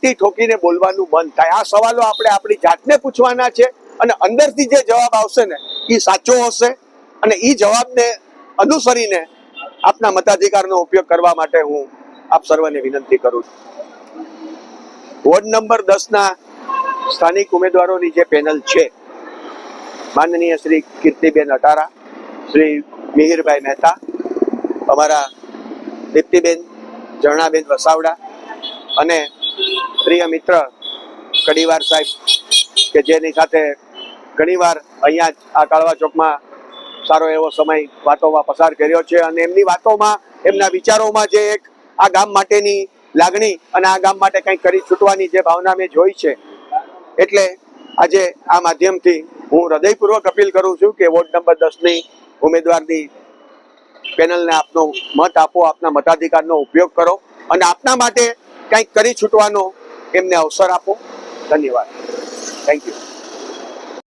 છાતી ઠોકીને બોલવાનું મન થાય. આ સવાલો આપણે આપણી જાતને પૂછવાના છે અને અંદરથી જે જવાબ આવશે ને એ સાચો હશે અને એ જવાબને અનુસરીને આપના મતાધિકારનો ઉપયોગ કરવા માટે હું આપ સર્વને વિનંતી કરું છું. વોર્ડ નંબર દસના સ્થાનિક ઉમેદવારોની જે પેનલ છે, માનનીય શ્રી કીર્તિબેન અટારા, શ્રી મિહિરભાઈ મહેતા, અમારા દીપ્તિબેન, ઝરણાબેન વસાવડા અને પ્રિય મિત્ર, કડીવાર સાહેબ, કે જેની સાથે ઘણીવાર અહીંયા જ આ કાળવા ચોકમાં સારો એવો સમય વાતોમાં પસાર કર્યો છે અને એમની વાતોમાં, એમના વિચારોમાં જે એક આ ગામ માટેની લાગણી અને આ ગામ માટે કંઈક કરી છૂટવાની જે ભાવના મેં જોઈ છે. એટલે આજે આ માધ્યમથી હું હૃદયપૂર્વક અપીલ કરું છું કે વોર્ડ નંબર દસની ઉમેદવારની પેનલને આપનો મત આપો, આપના મતાધિકારનો ઉપયોગ કરો અને આપના માટે કંઈક કરી છૂટવાનો એમને અવસર આપો. ધન્યવાદ. Thank you